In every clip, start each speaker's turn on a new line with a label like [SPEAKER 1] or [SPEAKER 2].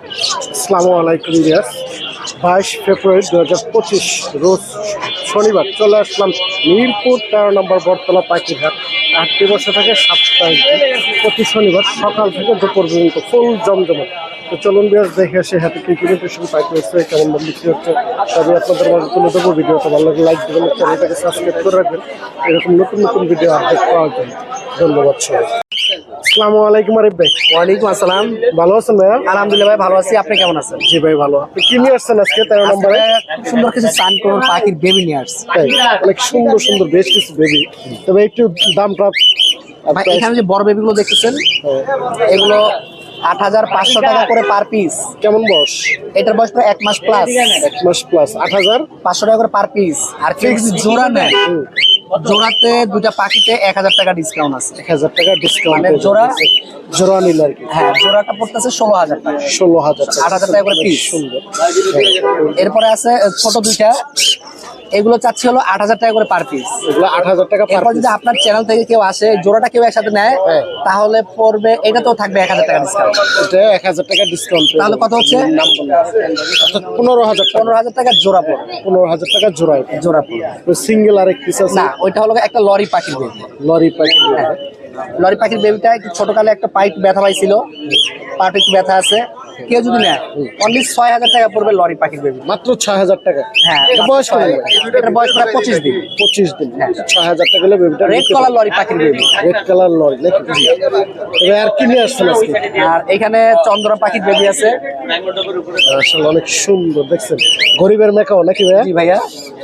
[SPEAKER 1] আসসালামু রিয়াজ বাইশ ফেব্রুয়ারি দু হাজার পঁচিশ, রোজ শনিবার চলে আসলাম মিরপুর, তেরো নম্বর বটতলা পাখিঘাট আটটি বসে থাকে সপ্তাহে প্রতি শনিবার সকাল থেকে দুপুর পর্যন্ত ফুল জমজমাট। তো চলুন বিয়াস দেখে আসে হাতে কি কিনে শুধু পাখি হচ্ছে কেমন দাম বিক্রি হচ্ছে তবে আপনাদের মাঝে তুলে দেবো ভিডিওটা। ভালো লাগলে লাইক দেবেন চ্যানেলটাকে সাবস্ক্রাইব করে রাখবেন। এরকম নতুন নতুন ভিডিও আপডেট পাওয়ার জন্য। ধন্যবাদ সবাই আসসালামু আলাইকুম আরিফ ভাই।
[SPEAKER 2] ওয়ালাইকুম আসসালাম।
[SPEAKER 1] ভালো আছেন
[SPEAKER 2] আলহামদুলিল্লাহ ভাই ভালো আছি। আপনি কেমন আছেন?
[SPEAKER 1] জি ভাই ভালো। আপনি কি নিয়ে আসছেন আজকে? তেরো নম্বরে?
[SPEAKER 2] সুন্দর কিছু চান করুন পাখির বেবি নিয়ে আসছে।
[SPEAKER 1] তাই, অনেক সুন্দর সুন্দর বেশ কিছু বেবি তবে একটু দামটা
[SPEAKER 2] এখানে যে বড় বেবিগুলো দেখতেছেন
[SPEAKER 1] হ্যাঁ,
[SPEAKER 2] এগুলো আট হাজার পাঁচশো টাকা করে পার পিস
[SPEAKER 1] কেমন বস
[SPEAKER 2] এটার বয়স প্রায় এক মাস প্লাস
[SPEAKER 1] এক মাস প্লাস আট হাজার?
[SPEAKER 2] পাঁচশো টাকা করে পার পিস আর যদি জোড়া নেয়। জোড়াতে দুইটা পাখিতে এক হাজার টাকা ডিসকাউন্ট আছে।
[SPEAKER 1] এক হাজার টাকা ডিসকাউন্ট
[SPEAKER 2] মানে জোড়া-
[SPEAKER 1] জোড়া নিল আর কি।
[SPEAKER 2] হ্যাঁ জোড়াটা পড়তেছে ষোলো হাজার টাকা।
[SPEAKER 1] ষোলো হাজার
[SPEAKER 2] আট হাজার টাকা করে piece।
[SPEAKER 1] সুন্দর।
[SPEAKER 2] এরপরে আছে ছোট দুইটা। এগুলো চাচ্ছি হলো আট হাজার টাকা করে পার পিস
[SPEAKER 1] এগুলো আট হাজার টাকা
[SPEAKER 2] এরপর যদি আপনার চ্যানেল থেকে কেউ আসে জোড়াটা কেউ একসাথে নেয়
[SPEAKER 1] হ্যাঁ।
[SPEAKER 2] তাহলে পড়বে এটা তো থাকবে এক হাজার টাকা ডিসকাউন্ট
[SPEAKER 1] এটা এক হাজার টাকা ডিসকাউন্ট
[SPEAKER 2] তাহলে কত হচ্ছে?
[SPEAKER 1] পনেরো হাজার
[SPEAKER 2] পনেরো হাজার টাকা জোড়া পড়বে।
[SPEAKER 1] পনেরো হাজার টাকা জোড়া
[SPEAKER 2] জোড়া পড়বে।
[SPEAKER 1] সিঙ্গেল আর এক পিস আছে।
[SPEAKER 2] না ওইটা হলো একটা লরি পাখির বেবি
[SPEAKER 1] লরি পাখি
[SPEAKER 2] হ্যাঁ। লরি পাখির বেবিটা একটু ছোটকালে একটা পাইপ ব্যথা পাইছিল। পাইপ একটু ব্যথা আছে। কেউ যদি নেয় অনলি ছয় হাজার টাকা পড়বে লরি পাখির বেবি।
[SPEAKER 1] মাত্র ছয় হাজার টাকা?
[SPEAKER 2] হ্যাঁ
[SPEAKER 1] বয়স
[SPEAKER 2] এটার বয়স প্রায় পঁচিশ দিন।
[SPEAKER 1] পঁচিশ দিন।
[SPEAKER 2] হ্যাঁ।
[SPEAKER 1] ছয় হাজার টাকা হলে বেবিটা
[SPEAKER 2] রেড কালার লরি পাখির বেবি।
[SPEAKER 1] রেড কালার লরি নাকি আর কি নিয়ে আসছেন আজকে?
[SPEAKER 2] আর এখানে চন্দ্র পাখির বেবি আছে।
[SPEAKER 1] আসলে অনেক সুন্দর দেখছেন? গরিবের মেকাও নাকি ভাইয়া?
[SPEAKER 2] জি ভাইয়া।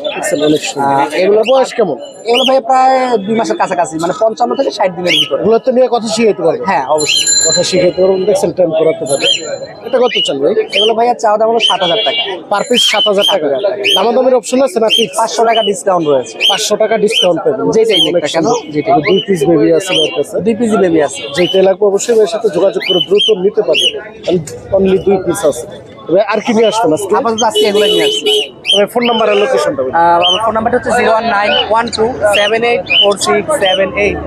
[SPEAKER 1] দেখছেন অনেক সুন্দর। এগুলো বয়স কেমন?
[SPEAKER 2] এগুলো ভাইয়া প্রায় দুই মাসের কাছাকাছি মানে পঞ্চান্ন থেকে ষাট দিনের ভিতরে।
[SPEAKER 1] এগুলো তো নিয়ে কথা শিখাইতে পারবে।
[SPEAKER 2] হ্যাঁ অবশ্যই।
[SPEAKER 1] কথা শিখাইতে পারবেন দেখছেন টাইম করাতে পারবে। এটা কত চান ভাই?
[SPEAKER 2] এগুলো ভাইয়া চাওয়া দাম হলো সাত হাজার টাকা।
[SPEAKER 1] পার পিস সাত হাজার টাকা। দামাদামের অপশন আছে না ফিক্স
[SPEAKER 2] পাঁচশো টাকা ডিসকাউন্ট রয়েছে।
[SPEAKER 1] পাঁচশো টাকা ডিসকাউন্ট পাবেন
[SPEAKER 2] যেটাই নিক কেন, যেটা
[SPEAKER 1] দুই পিস বেবি আছে কাছে
[SPEAKER 2] দুই পিজি বেবি আছে।
[SPEAKER 1] যেটা লাগবে অবশ্যই এর সাথে যোগাযোগ করে দ্রুত নিতে পারবে অনলি দুই পিস আছে। আর কি নিয়ে আসবেন আজকে?
[SPEAKER 2] আপাতত আজকে এগুলো নিয়ে আসছি
[SPEAKER 1] ফোন নাম্বার আর লোকেশনটা
[SPEAKER 2] আমার ফোন নাম্বারটা হচ্ছে zero one nine one two seven eight four six seven eight.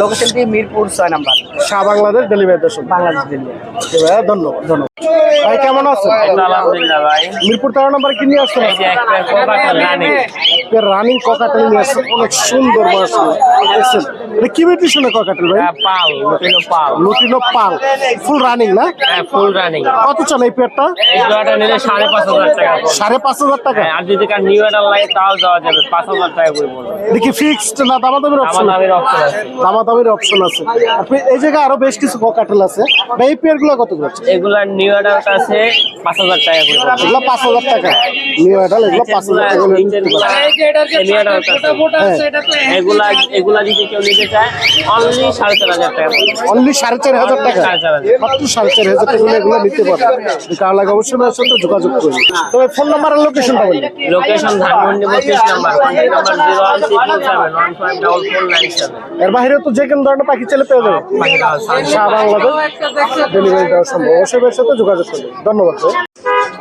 [SPEAKER 2] লোকেশনটি Mirpur ছয় নাম্বার।
[SPEAKER 1] শাহ বাংলাদেশ ডেলিভারি দর্শন
[SPEAKER 2] বাংলাদেশ ডেলিভারি
[SPEAKER 1] ভাইয়া ধন্যবাদ ধন্যবাদ। ভাই কেমন আছেন?
[SPEAKER 3] আলহামদুলিল্লাহ ভাই।
[SPEAKER 1] মিরপুর তেরো নাম্বার কি নিয়ে আসছেন
[SPEAKER 3] রানিং
[SPEAKER 1] ককাটেল নিয়ে আসছেন অনেক সুন্দর দেখছেন? এটা কি মিউটেশনে ককাটেল ভাই?
[SPEAKER 3] Pearl lutino pearl.
[SPEAKER 1] Lutino pearl. Full running না?
[SPEAKER 3] হ্যাঁ ফুল রানিং
[SPEAKER 1] কত চান এই পেয়ারটা
[SPEAKER 3] এই নিলে টাকা।
[SPEAKER 1] টাকা?
[SPEAKER 3] হ্যাঁ, আর যদি কার নিউ এডাল লাগে তাও দেওয়া যাবে। পাঁচ হাজার টাকা করে পড়বে
[SPEAKER 1] দেখি ফিক্সড না দামাদামের অপশন
[SPEAKER 3] অপশন আছে।
[SPEAKER 1] দামাদামের অপশন আছে। আপনি এই জায়গায় আরও বেশ কিছু ককাটেল আছে। ভাই এই পেয়ারগুলো কত করে
[SPEAKER 3] এগুলা নিউ এডাল আছে পাঁচ হাজার টাকা করে
[SPEAKER 1] এগুলো টাকা। নিউ আইডাল এগুলো পাঁচ হাজার টাকা
[SPEAKER 3] এডাল
[SPEAKER 1] হ্যাঁ।
[SPEAKER 3] এগুলা এগুলা যদি কেউ নিতে চায় অনলি সাড়ে চার হাজার টাকা
[SPEAKER 1] অনলি সাড়ে চার হাজার টাকা?
[SPEAKER 3] সাড়ে চার হাজার।
[SPEAKER 1] মাত্র সাড়ে চার হাজার টাকা হলে এগুলো নিতে পারবেন কার লাগে অবশ্যই আমার সাথে যোগাযোগ তবে ফোন নাম্বার আর লোকেশনটা বলুন।
[SPEAKER 3] লোকেশন ধানমন্ডি বত্রিশ number number zero one six seven one five double four nine seven
[SPEAKER 1] এর তো যে কোনো ধরনের পাখি চলে পেয়ে যাবে বাংলাদেশ ডেলিভারি দেওয়া সম্ভব। অবশ্যই সাথে যোগাযোগ ধন্যবাদ।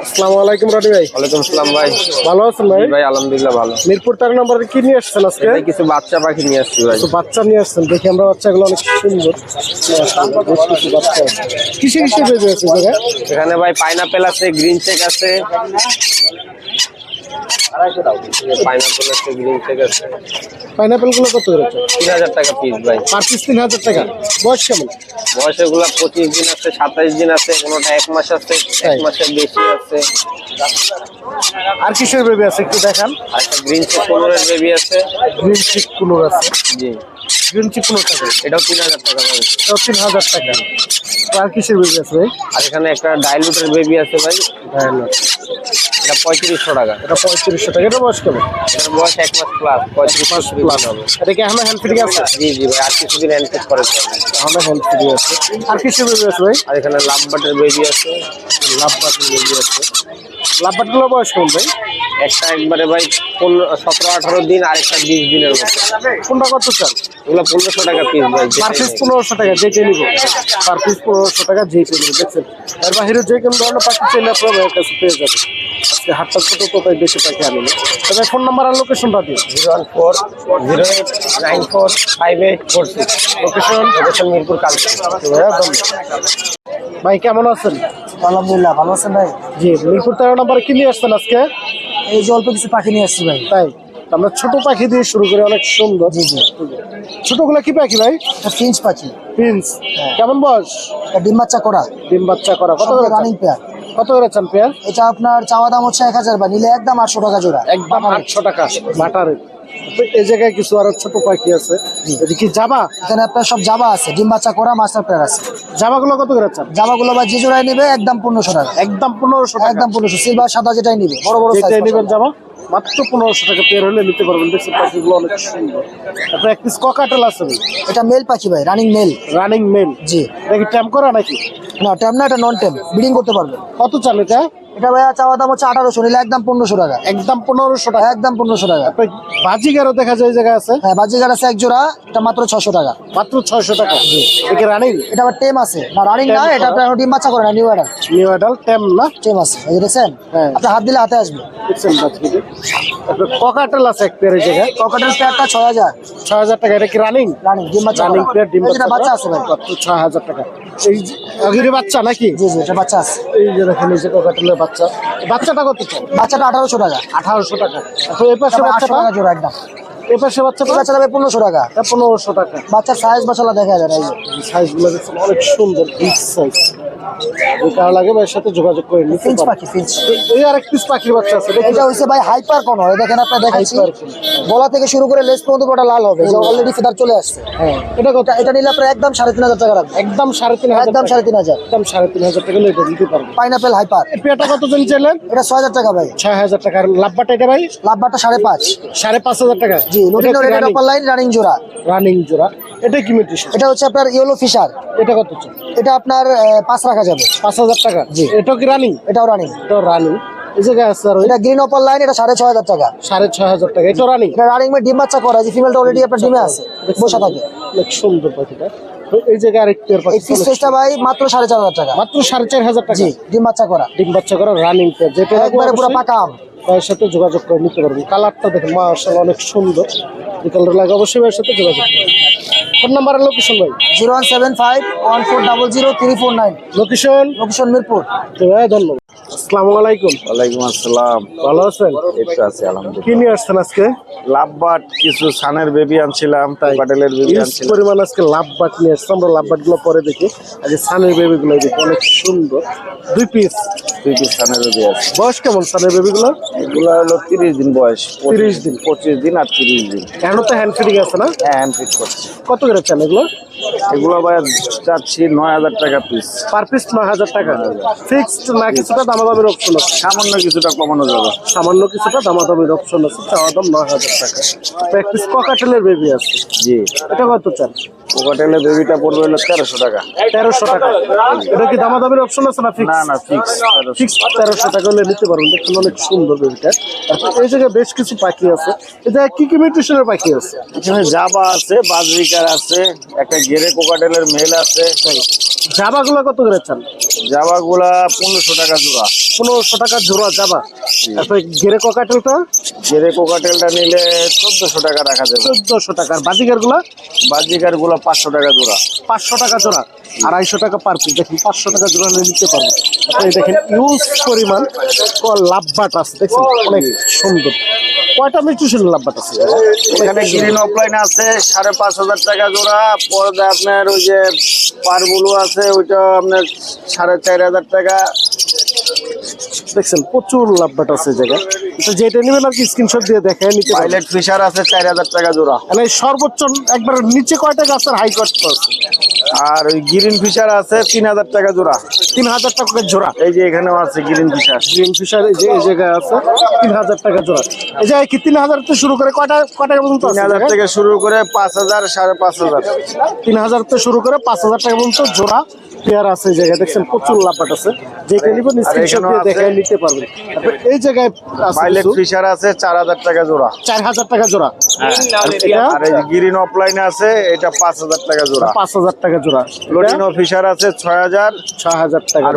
[SPEAKER 1] আসসালামু আলাইকুম রানি ভাই।
[SPEAKER 4] ওয়ালাইকুম আসসালাম ভাই।
[SPEAKER 1] ভালো আছেন ভাই?
[SPEAKER 4] ভাই আলহামদুলিল্লাহ ভালো।
[SPEAKER 1] মিরপুর তার নাম্বার কি নিয়ে আসছেন আজকে?
[SPEAKER 4] কিছু বাচ্চা পাখি নিয়ে আসছি ভাই।
[SPEAKER 1] বাচ্চা নিয়ে আসছেন দেখি আমরা বাচ্চাগুলো অনেক সুন্দর। কিছু বাচ্চা আছে কিসে কিসে বেজে আছে
[SPEAKER 4] এখানে? ভাই পাইনাপেল আছে গ্রিন চেক আছে। পাইনাপেল আছে গ্রিন চেক আছে।
[SPEAKER 1] পাইনাপেলগুলো কত করেছে
[SPEAKER 4] তিন হাজার টাকা পিস ভাই।
[SPEAKER 1] পার পিস তিন হাজার টাকা। বয়স কেমন?
[SPEAKER 4] বয়স এগুলা পঁচিশ দিন আছে সাতাইশ দিন আছে কোনোটা এক মাস আছে এক মাসের বেশি আছে।
[SPEAKER 1] আর কিসের বেবি আছে একটু দেখান?
[SPEAKER 4] গ্রিন চেক বেবি আছে।
[SPEAKER 1] গ্রিন চিক কুলোর আছে।
[SPEAKER 4] জি।
[SPEAKER 1] গ্রিন চিক কুলোর টাকা
[SPEAKER 4] এটাও তিন হাজার টাকা ভাই।
[SPEAKER 1] এটাও তিন হাজার টাকা। আর কিসের বেবি আছে ভাই?
[SPEAKER 4] আর এখানে একটা ডাইলুটের বেবি আছে ভাই। এটা পঁয়ত্রিশশো টাকা।
[SPEAKER 1] এটা পঁয়ত্রিশশো টাকা এটা বয়স কেমন?
[SPEAKER 4] এটার বয়স এক মাস প্লাস পঁয়ত্রিশ মাস প্লাস হবে।
[SPEAKER 1] এটা কি এখনও হ্যান্ড ফ্রি আছে?
[SPEAKER 4] জি জি ভাই আর কিছুদিন এনফিট করে।
[SPEAKER 1] এখনও হ্যান্ড ফ্রি আছে। আর কিসের বেবি আছে ভাই?
[SPEAKER 4] আর এখানে লাভবাটের বেবি আছে।
[SPEAKER 1] লাভ বাটন বেবি আছে। লাভ বাটগুলো বয়স কেমন ভাই?
[SPEAKER 4] একটা একবারে ভাই পনেরো সতেরো আঠারো দিন আর একটা বিশ দিনের মতো।
[SPEAKER 1] কোনটা কত চান?
[SPEAKER 4] এগুলো পনেরোশো টাকা পিস ভাই
[SPEAKER 1] পার পিস পনেরোশো টাকা যেটা নিব। পার পিস পনেরোশো টাকা যেটা নিব দেখছেন? এর বাহিরে যে কোনো ধরনের পাখি চাইলে আপনার কাছে পেয়ে যাবে আজকে হাটটা ছোট তাই বেশি পাখি আনিনি? তবে ফোন নাম্বার আর লোকেশনটা দিন।
[SPEAKER 4] Zero one four zero eight nine four five eight four six. Location location Mirpur কালকে।
[SPEAKER 1] ভাই কেমন আছেন?
[SPEAKER 5] আলহামদুলিল্লাহ ভালো আছেন ভাই?
[SPEAKER 1] জি মিরপুর তেরো নম্বরে কি নিয়ে আসছেন আজকে?
[SPEAKER 5] এই যে অল্প কিছু পাখি নিয়ে আসছি ভাই।
[SPEAKER 1] তাই? আমরা ছোট পাখি দিয়ে শুরু করি অনেক সুন্দর।
[SPEAKER 5] জি জি।
[SPEAKER 1] ছোটগুলো কি পাখি ভাই?
[SPEAKER 5] ফিঞ্চ পাখি।
[SPEAKER 1] প্রিন্স কেমন বয়স?
[SPEAKER 5] ডিম বাচ্চা করা।
[SPEAKER 1] ডিম বাচ্চা করা। কত
[SPEAKER 5] রানিং পেয়ার
[SPEAKER 1] কত করে চান পেয়ার
[SPEAKER 5] এটা আপনার চাওয়া দাম হচ্ছে এক হাজার বা নিলে একদম আটশো টাকা জোড়া।
[SPEAKER 1] একদম আটশো টাকা। এই জায়গায় কিছু আরও ছোট পাখি আছে। এটা কি জাবা?
[SPEAKER 5] এখানে আপনার সব জাবা আছে ডিম বাচ্চা করা মাস্টার পেয়ার আছে।
[SPEAKER 1] জামাগুলো কত করে চান?
[SPEAKER 5] জামাগুলো বা যে জোড়ায় নিবে একদম পনেরোশো টাকা।
[SPEAKER 1] একদম পনেরোশো
[SPEAKER 5] একদম পনেরোশো সিলভার সাদা যেটাই নিবে বড় বড়
[SPEAKER 1] যেটাই নেবেন জামা মাত্র পনেরোশো টাকা পেয়ার হলে নিতে পারবেন। দেখছেন পাখিগুলো অনেক সুন্দর। তারপরে এক পিস ককাটেল আছে
[SPEAKER 5] এটা মেল পাখি ভাই রানিং মেল
[SPEAKER 1] রানিং মেল
[SPEAKER 5] জি।
[SPEAKER 1] কি ট্যাম্প করা নাকি?
[SPEAKER 5] না ট্যাম না এটা নন ট্যাম্প ব্রিডিং করতে পারবে
[SPEAKER 1] কত চাল এটা?
[SPEAKER 5] এটা ভাইয়া চাওয়া দাম হচ্ছে আঠারোশো নিলে একদম পনেরোশো টাকা।
[SPEAKER 1] একদম পনেরোশো টাকা?
[SPEAKER 5] একদম পনেরোশো টাকা।
[SPEAKER 1] বাজিগারও দেখা যায় এই জায়গায় আছে?
[SPEAKER 5] হ্যাঁ বাজিগার আছে এক জোড়া এটা মাত্র ছশো টাকা।
[SPEAKER 1] মাত্র ছয়শো টাকা? একে রানিং
[SPEAKER 5] এটা আবার টেম আছে। না রানিং না এটা আপনার ডিম বাচ্চা করে না new adult
[SPEAKER 1] new adult tame না?
[SPEAKER 5] টেম আছে এই দেখছেন
[SPEAKER 1] হ্যাঁ।
[SPEAKER 5] আপনি হাত দিলে হাতে আসবে।
[SPEAKER 1] ককাটেল আছে এক পেয়ার এই জায়গায়।
[SPEAKER 5] ককাটের পেয়ারটা ছয় হাজার।
[SPEAKER 1] ছয় হাজার টাকা এটা কি রানিং
[SPEAKER 5] রানিং ডিম বাচ্চা
[SPEAKER 1] রানিং পেয়ার ডিম
[SPEAKER 5] বাচ্চা আছে ভাই।
[SPEAKER 1] ছয় হাজার টাকা। এই যে বাচ্চা নাকি?
[SPEAKER 5] জি জি এটা বাচ্চা আছে।
[SPEAKER 1] এই যে দেখেন এই যে ককাটেলের বাচ্চা। বাচ্চাটা কত
[SPEAKER 5] বাচ্চাটা আঠারোশো টাকা।
[SPEAKER 1] আঠারোশো টাকা। তো এই পাশে বাচ্চা
[SPEAKER 5] টাকা জোড়া একদম।
[SPEAKER 1] এই পাশে বাচ্চাটা?
[SPEAKER 5] এই বাচ্চাটা ভাই পনেরোশো টাকা।
[SPEAKER 1] পনেরোশো টাকা।
[SPEAKER 5] বাচ্চার সাইজ বাচ্চালা দেখা যায় না এই।
[SPEAKER 1] সাইজগুলো অনেক সুন্দর বিগ সাইজ কার লাগে ভাইয়ের সাথে যোগাযোগ করে নিতে
[SPEAKER 5] ফিঞ্চ পাখি ফিঞ্চ
[SPEAKER 1] এই আর এক পিস পাখির বাচ্চা আছে
[SPEAKER 5] এটা ভাই হাইপার কোন দেখেন আপনার দেখাচ্ছি গলা থেকে শুরু করে লেস পর্যন্ত পুরোটা লাল হবে যে অলরেডি ফেদার চলে আসছে।
[SPEAKER 1] হ্যাঁ। এটা কত?
[SPEAKER 5] এটা এটা নিলে আপনার একদম টাকা রাখবে
[SPEAKER 1] একদম সাড়ে তিন হাজার
[SPEAKER 5] একদম
[SPEAKER 1] টাকা।
[SPEAKER 5] সাড়ে তিন হাজার।
[SPEAKER 1] একদম সাড়ে তিন হাজার টাকা লেগে দিতে পারব
[SPEAKER 5] পাইনাপেল হাইপার
[SPEAKER 1] পেয়াটা কত জন চাইলেন?
[SPEAKER 5] এটা ছয় হাজার টাকা ভাই।
[SPEAKER 1] ছয় হাজার টাকা। আর লাভবাটা এটা ভাই?
[SPEAKER 5] লাভবারটা সাড়ে পাঁচ।
[SPEAKER 1] সাড়ে পাঁচ হাজার টাকা।
[SPEAKER 5] জি রেড অপার লাইন রানিং জোড়া।
[SPEAKER 1] রানিং জোড়া। এটা কি মিউটেশন
[SPEAKER 5] এটা হচ্ছে আপনার ইয়েলো ফিশার
[SPEAKER 1] এটা কত
[SPEAKER 5] এটা আপনার পাঁচ রাখা যাবে।
[SPEAKER 1] পাঁচ হাজার টাকা।
[SPEAKER 5] জি।
[SPEAKER 1] এটা কি রানিং
[SPEAKER 5] এটাও রানিং
[SPEAKER 1] এটাও রানিং এই জায়গায় আছে আর
[SPEAKER 5] এটা গ্রিন অপার লাইন এটা সাড়ে ছয় হাজার টাকা।
[SPEAKER 1] সাড়ে ছয় হাজার টাকা। রানিং
[SPEAKER 5] এটা রানিং মে ডিম বাচ্চা করা। যে ফিমেলটা অলরেডি আপনার ডিমে আছে। বসে থাকে।
[SPEAKER 1] অনেক সুন্দর পাখিটা। এই জায়গায় পাখি
[SPEAKER 5] এই ভাই মাত্র সাড়ে চার হাজার টাকা।
[SPEAKER 1] মাত্র সাড়ে চার হাজার টাকা।
[SPEAKER 5] জি ডিম বাচ্চা করা।
[SPEAKER 1] ডিম বাচ্চা করা রানিং পেয়ার যেটা
[SPEAKER 5] একবারে পুরো
[SPEAKER 1] অবশ্যই
[SPEAKER 5] পাকা আম।
[SPEAKER 1] সাথে যোগাযোগ করে নিতে পারবেন। কালারটা দেখেন মার্শাল অনেক সুন্দর। কালার লাগে অবশ্যই ভাইয়ের সাথে যোগাযোগ ফোন নাম্বার আর লোকেশন ভাই?
[SPEAKER 5] Zero one seven five one four double zero three four nine.
[SPEAKER 1] Location
[SPEAKER 5] location Mirpur.
[SPEAKER 1] তো ভাই ধন্যবাদ। আসসালামু আলাইকুম।
[SPEAKER 6] ওয়ালাইকুম আসসালাম।
[SPEAKER 1] ভালো আছেন?
[SPEAKER 6] একটু আছি আলহামদুলিল্লাহ।
[SPEAKER 1] কি নিয়ে আসছেন আজকে?
[SPEAKER 6] লাভবাট কিছু সানের বেবি আনছিলাম পাটেলের বেবি আনছিলাম।
[SPEAKER 1] পরিমাণ আজকে লাভ বাট নিয়ে আসছে। আমরা লাভগুলো পরে দেখি। আগে সানের বেবি গুলো দেখি। অনেক সুন্দর। দুই পিস
[SPEAKER 6] দুই পিস সানের বেবি আছে।
[SPEAKER 1] বয়স কেমন সানের
[SPEAKER 6] এগুলো হলো তিরিশ দিন বয়স।
[SPEAKER 1] 30 দিন।
[SPEAKER 6] পঁচিশ দিন আর তিরিশ দিন।
[SPEAKER 1] এখনও তো হ্যান্ড ফিটিং আছে না?
[SPEAKER 6] হ্যাঁ হ্যান্ড ফিট করছি।
[SPEAKER 1] কত করে চান এগুলো?
[SPEAKER 6] এগুলো ভাই চাচ্ছি নয় হাজার টাকা পিস
[SPEAKER 1] পার পিস নয় হাজার টাকা। ফিক্সড না কিছুটা দামাদামির অপশন আছে
[SPEAKER 6] সামান্য কিছুটা কমানো যাবে।
[SPEAKER 1] সামান্য কিছুটা দামাদামির অপশন আছে চাওয়া দাম নয় হাজার টাকা। এক পিস ককাটেলের বেবি আছে।
[SPEAKER 6] জি।
[SPEAKER 1] এটা কত চান?
[SPEAKER 6] কোকাটেলের বেবিটা পড়বে হলো তেরোশো টাকা।
[SPEAKER 1] তেরোশো টাকা। এটা কি দামাদামির অপশন আছে না
[SPEAKER 6] না না ফিক্স
[SPEAKER 1] ফিক্স তেরোশো টাকা হলে নিতে পারবেন। দেখুন অনেক সুন্দর বেবিটা এই জায়গায় বেশ কিছু পাখি আছে। এটা কি কি মিউটেশনের পাখি আছে?
[SPEAKER 6] এখানে জাবা আছে বাজরিকার আছে একটা গেরে কোকাটেলের মেল আছে।
[SPEAKER 1] জাবাগুলো কত করে চান?
[SPEAKER 6] জাবাগুলা পনেরোশো টাকা জোড়া।
[SPEAKER 1] পনেরোশো টাকা জোড়া জাবা। গেরে ককাটেলটা
[SPEAKER 6] গেরে কোকাটেলটা নিলে চোদ্দশো টাকা রাখা যাবে।
[SPEAKER 1] চোদ্দশো টাকা। আর
[SPEAKER 6] বাজিকারগুলা বাজিকারগুলো পাঁচশো টাকা জোড়া।
[SPEAKER 1] পাঁচশো টাকা জোড়া আড়াইশো টাকা পার পিস দেখুন পাঁচশো টাকা জোড়া নিতে পারবেন। আপনি দেখেন ইউজ পরিমাণ লাভবাট আছে দেখছেন অনেক সুন্দর। কয়টা লাভবাট আছে?
[SPEAKER 6] এখানে গ্রিন অফলাইন আছে সাড়ে পাঁচ হাজার টাকা জোড়া। পরে আপনার ওই যে পারবুলু আছে ওইটা আপনার সাড়ে চার হাজার টাকা।
[SPEAKER 1] দেখছেন প্রচুর লাভবাট আছে জায়গায়। তো যেটা নেবেন আর কি স্ক্রিনশট দিয়ে দেখে নিতে পারবেন।
[SPEAKER 6] ফিশার আছে চার হাজার টাকা জোড়া।
[SPEAKER 1] মানে সর্বোচ্চ একবার নিচে কয়টা গাছের হাই আছে
[SPEAKER 6] আর ওই গ্রিন ফিশার আছে তিন হাজার টাকা জোড়া।
[SPEAKER 1] তিন হাজার টাকা জোড়া।
[SPEAKER 6] এই যে এখানেও আছে গ্রিন ফিশার
[SPEAKER 1] গ্রিন ফিশার এই যে এই জায়গায় আছে তিন হাজার টাকা জোড়া। এই জায়গায় কি তিন হাজার থেকে শুরু করে কয়টা কয় টাকা পর্যন্ত আছে
[SPEAKER 6] হাজার
[SPEAKER 1] জায়গায়?
[SPEAKER 6] থেকে শুরু করে পাঁচ হাজার সাড়ে পাঁচ হাজার।
[SPEAKER 1] তিন হাজার থেকে শুরু করে পাঁচ হাজার টাকা পর্যন্ত জোড়া। পেয়ার আছে এই জায়গায় দেখছেন প্রচুর লাপাট আছে। যে টেলিফোন স্ক্রিনশট দিয়ে দেখে নিতে পারবেন। এই জায়গায় আছে
[SPEAKER 6] চার হাজার টাকা জোড়া।
[SPEAKER 1] চার হাজার টাকা জোড়া। হ্যাঁ।
[SPEAKER 6] আর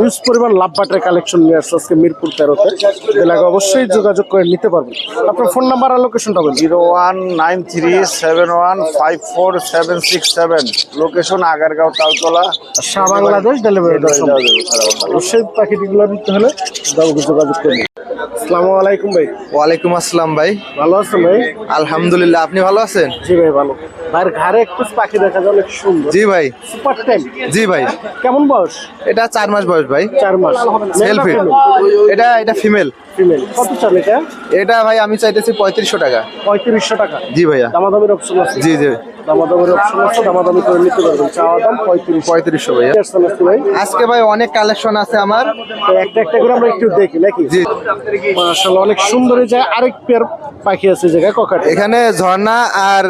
[SPEAKER 1] ইউজ পরিমাণ লাপাটের কালেকশন নিয়ে আসছে মিরপুর তেরোতে। এলাকা অবশ্যই যোগাযোগ করে নিতে পারবেন। আপনার ফোন নাম্বার আর লোকেশনটা বলুন।
[SPEAKER 6] 019371547 six seven location Agargaon Taltala
[SPEAKER 1] সারা বাংলাদেশ ডেলিভারি পাখিগুলো নিতে হলে দামকে যোগাযোগ করুন। আসসালামু আলাইকুম ভাই।
[SPEAKER 7] ওয়ালাইকুম আসসালাম ভাই।
[SPEAKER 1] ভালো আছেন ভাই?
[SPEAKER 7] আলহামদুলিল্লাহ আপনি ভালো আছেন?
[SPEAKER 1] জি ভাই ভালো। ভাইয়ের একটু পাখি দেখা যায় অনেক সুন্দর।
[SPEAKER 7] জি ভাই।
[SPEAKER 1] সুপার টাইম
[SPEAKER 7] জি ভাই।
[SPEAKER 1] কেমন বয়স?
[SPEAKER 7] এটা চার মাস বয়স ভাই।
[SPEAKER 1] চার মাস।
[SPEAKER 7] সেলফি এটা এটা ফিমেল
[SPEAKER 1] ফিমেল। কত চাল এটা?
[SPEAKER 7] এটা ভাই আমি চাইতেছি পঁয়ত্রিশশো টাকা।
[SPEAKER 1] পঁয়ত্রিশশো টাকা।
[SPEAKER 7] জি ভাইয়া।
[SPEAKER 1] দামাদামির অপশন আছে?
[SPEAKER 7] জি জি।
[SPEAKER 1] দামাদামির অপশন আছে দামাদামি করে নিতে পারবেন। চাওয়া দাম পঁয়ত্রিশ
[SPEAKER 7] পঁয়ত্রিশশো ভাইয়া।
[SPEAKER 1] ভাই?
[SPEAKER 7] আজকে ভাই অনেক কালেকশন আছে আমার।
[SPEAKER 1] তো একটা একটা করে আমরা একটু দেখি নাকি?
[SPEAKER 7] জি।
[SPEAKER 1] মাশাআল্লাহ অনেক সুন্দর এই জায়গায় আরেক পেয়ার পাখি আছে জায়গায় ককাটে।
[SPEAKER 7] এখানে ঝর্ণা আর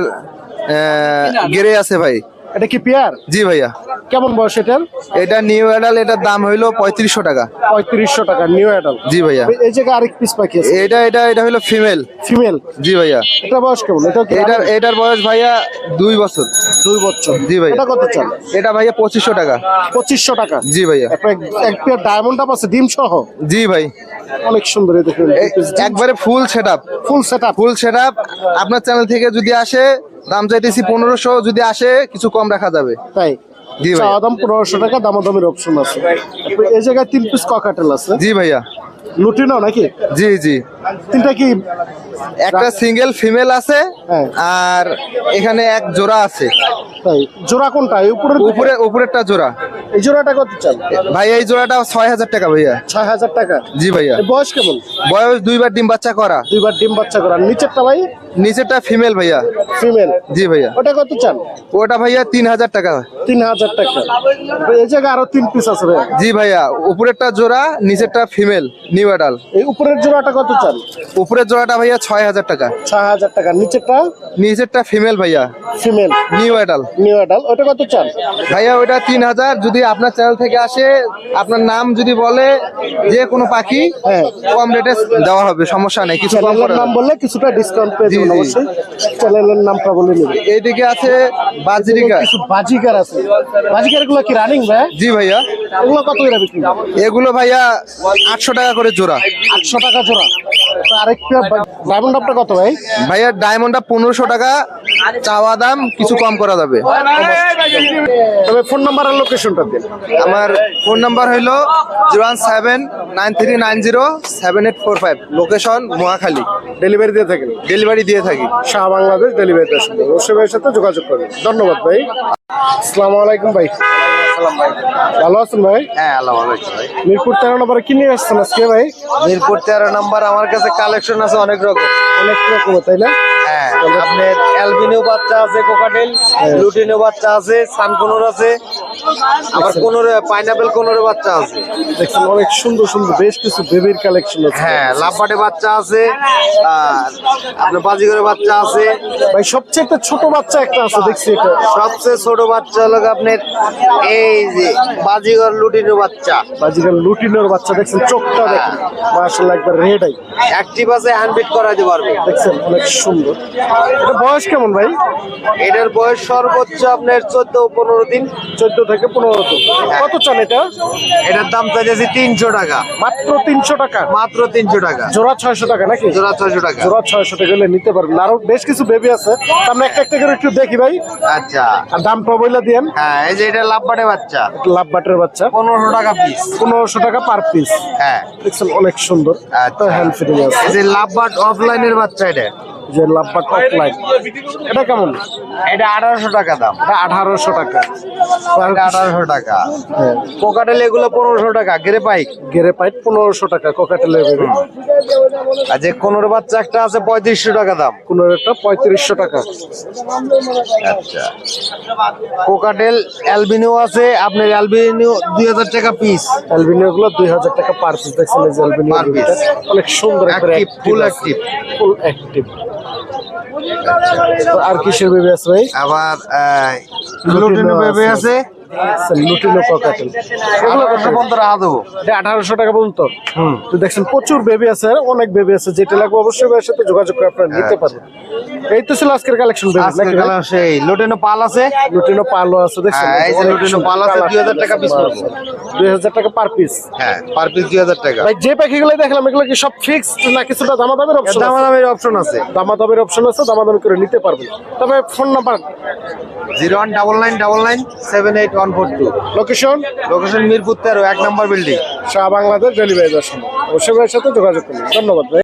[SPEAKER 7] গেরে আছে ভাই।
[SPEAKER 1] এটা কি পেয়ার?
[SPEAKER 7] জি ভাইয়া।
[SPEAKER 1] কেমন বয়স এটার?
[SPEAKER 7] এটা নিউ অ্যাডাল এটার দাম হইল পঁয়ত্রিশশো টাকা।
[SPEAKER 1] পঁয়ত্রিশশো টাকা নিউ অ্যাডাল
[SPEAKER 7] জি ভাইয়া।
[SPEAKER 1] এই জায়গায় আরেক পিস পাখি আছে।
[SPEAKER 7] এটা এটা এটা হইল ফিমেল।
[SPEAKER 1] ফিমেল?
[SPEAKER 7] জি ভাইয়া।
[SPEAKER 1] এটা বয়স কেমন? এটা
[SPEAKER 7] এটার এটার বয়স ভাইয়া দুই বছর।
[SPEAKER 1] দুই বছর।
[SPEAKER 7] জি ভাইয়া।
[SPEAKER 1] এটা কত চাল?
[SPEAKER 7] এটা ভাইয়া পঁচিশশো টাকা।
[SPEAKER 1] পঁচিশশো টাকা?
[SPEAKER 7] জি ভাইয়া।
[SPEAKER 1] এক- পেয়ার ডায়মন্ড আপ আছে ডিম সহ?
[SPEAKER 7] জি ভাই।
[SPEAKER 1] অনেক সুন্দর দেখুন।
[SPEAKER 7] একবারে full set up
[SPEAKER 1] full set up
[SPEAKER 7] full set up আপনার চ্যানেল থেকে যদি আসে দাম চাইতেছি পনেরোশো যদি আসে কিছু কম রাখা যাবে।
[SPEAKER 1] তাই। চাওয়া দাম পনেরোশো টাকা দামাদামের অপশন আছে। এই জায়গায় তিন পিস ককাটেল আছে?
[SPEAKER 7] জি ভাইয়া।
[SPEAKER 1] লুটিনো নাকি?
[SPEAKER 7] জি জি।
[SPEAKER 1] তিনটা কি?
[SPEAKER 7] একটা সিঙ্গেল ফিমেল আছে
[SPEAKER 1] হ্যাঁ।
[SPEAKER 7] আর এখানে এক জোড়া আছে।
[SPEAKER 1] তাই জোড়া কোনটা?
[SPEAKER 7] উপরে উপরেরটা জোড়া।
[SPEAKER 1] এই জোড়াটা কত চাল
[SPEAKER 7] ভাই এই জোড়াটা ছয় হাজার টাকা ভাইয়া।
[SPEAKER 1] ছয় হাজার টাকা?
[SPEAKER 7] জি ভাইয়া।
[SPEAKER 1] বয়স কেমন?
[SPEAKER 7] বয়স দুইবার ডিম বাচ্চা করা।
[SPEAKER 1] দুইবার ডিম বাচ্চা করার নিচেরটা ভাই?
[SPEAKER 7] নিচেরটা ফিমেল ভাইয়া।
[SPEAKER 1] ফিমেল
[SPEAKER 7] জি ভাইয়া।
[SPEAKER 1] ওটা কত চান?
[SPEAKER 7] ওটা ভাইয়া তিন হাজার টাকা।
[SPEAKER 1] তিন হাজার টাকা। এই জায়গায় আরও তিন পিস আছে ভাই
[SPEAKER 7] জি ভাইয়া উপরেরটা জোড়া নিচেরটা ফিমেল নিউ অ্যাডাল
[SPEAKER 1] এই উপরের জোড়াটা কত চান?
[SPEAKER 7] উপরের জোড়াটা ভাইয়া ছয় হাজার টাকা।
[SPEAKER 1] ছয় হাজার টাকা। নিচেরটা?
[SPEAKER 7] নিচেরটা ফিমেল ভাইয়া।
[SPEAKER 1] Female
[SPEAKER 7] new adult
[SPEAKER 1] new adult ওটা কত চান?
[SPEAKER 7] ভাইয়া ওটা তিন হাজার। যদি আপনার চ্যানেল থেকে আসে আপনার নাম যদি বলে যে কোনো পাখি
[SPEAKER 1] হ্যাঁ।
[SPEAKER 7] কম রেটে দেওয়া হবে সমস্যা নেই। কিছু কম
[SPEAKER 1] নাম বললে কিছুটা ডিসকাউন্ট পেয়ে অবশ্যই। চ্যানেলের নামটা বলে নেবেন
[SPEAKER 7] এইদিকে আছে
[SPEAKER 1] কিছু বাজিকার কি রানিং ভাই?
[SPEAKER 7] জি ভাইয়া।
[SPEAKER 1] এগুলো কত করে বিক্রি
[SPEAKER 7] এগুলো ভাইয়া আটশো টাকা করে জোড়া।
[SPEAKER 1] আটশো টাকা জোড়া। আরেকটা ডায়মন্ড আপটা কত ভাই?
[SPEAKER 7] ভাইয়া ডায়মন্ডটা পনেরোশো টাকা। চাওয়া দাম কিছু কম করা যাবে।
[SPEAKER 1] তবে ফোন নাম্বার আর লোকেশনটা দিন।
[SPEAKER 7] আমার ফোন নাম্বার হইল zero one seven nine three nine zero seven eight four five location Mohakhali
[SPEAKER 1] delivery দিয়ে থাকেন
[SPEAKER 7] ডেলিভারি দিয়ে থাকি।
[SPEAKER 1] শাহ বাংলাদেশ ডেলিভারি দেওয়ার সময় অবশ্যই ভাইয়ের সাথে যোগাযোগ করবেন। ধন্যবাদ ভাই। আসসালামু আলাইকুম ভাই। ভালো আছেন ভাই?
[SPEAKER 6] হ্যাঁ আল্লাহ ভালো আছে ভাই।
[SPEAKER 1] মিরপুর তেরো নম্বরে কি নিয়ে আসছেন আজকে ভাই?
[SPEAKER 6] মিরপুর তেরো নাম্বার আমার কাছে কালেকশন আছে অনেক রকম।
[SPEAKER 1] অনেক রকম তাই না?
[SPEAKER 6] হ্যাঁ আপনার অ্যালবিনিও বাচ্চা আছে কোকাটেল লুটিনো বাচ্চা আছে সানকুনোর আছে। আবার কোনোর পাইনাপেল কোনোর বাচ্চা আছে।
[SPEAKER 1] দেখছেন অনেক সুন্দর সুন্দর বেশ কিছু বেবির কালেকশন আছে।
[SPEAKER 6] হ্যাঁ লাভবাটে বাচ্চা আছে আর আপনার বাজিগরের বাচ্চা আছে।
[SPEAKER 1] ভাই সবচেয়ে একটা ছোট বাচ্চা একটা আছে দেখছি এটা।
[SPEAKER 6] সবচেয়ে ছোট বাচ্চা হলো আপনার এই যে বাজিগর লুটিনো বাচ্চা।
[SPEAKER 1] বাজিকার লুটিনোর বাচ্চা দেখছেন চোখটা দেখেন। মাশাআল্লাহ একবার রেড আই
[SPEAKER 6] অ্যাক্টিভ আছে হ্যান্ডবিট করাতে পারবে।
[SPEAKER 1] দেখছেন অনেক সুন্দর। এটা বয়স কেমন ভাই?
[SPEAKER 6] এটার বয়স সর্বোচ্চ আপনার চোদ্দ পনেরো দিন।
[SPEAKER 1] চোদ্দ থেকে পনেরো তো। কত চান এটা?
[SPEAKER 6] এটার দাম চাইছে তিনশো টাকা।
[SPEAKER 1] মাত্র তিনশো টাকা?
[SPEAKER 6] মাত্র তিনশো টাকা।
[SPEAKER 1] জোড়া ছয়শো টাকা নাকি?
[SPEAKER 6] জোড়া ছয়শো টাকা।
[SPEAKER 1] জোড়া ছয়শো টাকা হলে নিতে পারবেন। আরও বেশ কিছু বেবি আছে। তা আমরা একটা একটা করে একটু দেখি ভাই।
[SPEAKER 6] আচ্ছা।
[SPEAKER 1] আর দামটা বইলা দিয়েন।
[SPEAKER 6] হ্যাঁ এই যে এটা লাভবাটে বাচ্চা।
[SPEAKER 1] লাভ বাটের বাচ্চা।
[SPEAKER 6] পনেরোশো টাকা পিস
[SPEAKER 1] পনেরোশো টাকা পার পিস
[SPEAKER 6] হ্যাঁ।
[SPEAKER 1] দেখছেন অনেক সুন্দর।
[SPEAKER 6] আচ্ছা।
[SPEAKER 1] হ্যান্ড ফিটিং আছে।
[SPEAKER 6] যে লাভবাট অফলাইনের বাচ্চা এটা।
[SPEAKER 1] যে লাভ বাট অফলাইন। এটা কেমন?
[SPEAKER 6] এটা আঠারোশো টাকা দাম।
[SPEAKER 1] এটা আঠারোশো টাকা।
[SPEAKER 6] আঠারোশো টাকা।
[SPEAKER 1] হ্যাঁ।
[SPEAKER 6] কোকাটেল এগুলো পনেরোশো টাকা গেরে পাইক
[SPEAKER 1] গেরে পাইট পনেরোশো টাকা ককাটেলের বেবি।
[SPEAKER 6] আর যে কোনোর বাচ্চা একটা আছে পঁয়ত্রিশশো টাকা দাম।
[SPEAKER 1] কোনো একটা পঁয়ত্রিশশো টাকা।
[SPEAKER 6] আচ্ছা। কোকাটেল অ্যালবিনিও আছে আপনার অ্যালবিনিও দুই হাজার টাকা পিস
[SPEAKER 1] অ্যালবিনিও গুলো দুই হাজার টাকা পার পিস দেখছেন অ্যালবিনিও। অনেক সুন্দর
[SPEAKER 6] full active।
[SPEAKER 1] ফুল অ্যাক্টিভ আর কিসের বেবি আছে ভাই
[SPEAKER 6] আবার
[SPEAKER 1] লুটিনো
[SPEAKER 6] বেবি
[SPEAKER 1] আছে। ককাটেল আঠারোশো টাকা পর্যন্ত। তো দেখছেন প্রচুর বেবি আছে অনেক বেবি আছে যেটা লাগবে অবশ্যই ভাইয়ের সাথে যোগাযোগ করে আপনারা নিতে পারবেন। এই তো ছিল আজকের কালেকশন
[SPEAKER 6] সেই লোটেনো পাল আছে।
[SPEAKER 1] লুটিনো পালো আছে দেখছেন?
[SPEAKER 6] হ্যাঁ, যে লুটিনো পাল আছে, 2000 টাকা piece
[SPEAKER 1] দুই হাজার টাকা পার পিস
[SPEAKER 6] হ্যাঁ পার পিস দুই হাজার টাকা।
[SPEAKER 1] ভাই যে পাখিগুলো দেখলাম এগুলো কি সব ফিক্সড না কিছুটা দামাদামের অপশন
[SPEAKER 6] দামা দামের অপশন আছে।
[SPEAKER 1] দামাদামের অপশন আছে দামাদামি করে নিতে পারবেন। তবে phone number
[SPEAKER 6] zero one double nine double nine seven eight one four two
[SPEAKER 1] location
[SPEAKER 6] location Mirpur তেরো, এক নম্বর বিল্ডিং
[SPEAKER 1] শাহ বাংলাদেশ ডেলিভারি দর্শন অবশ্যই সাথে যোগাযোগ করুন। ধন্যবাদ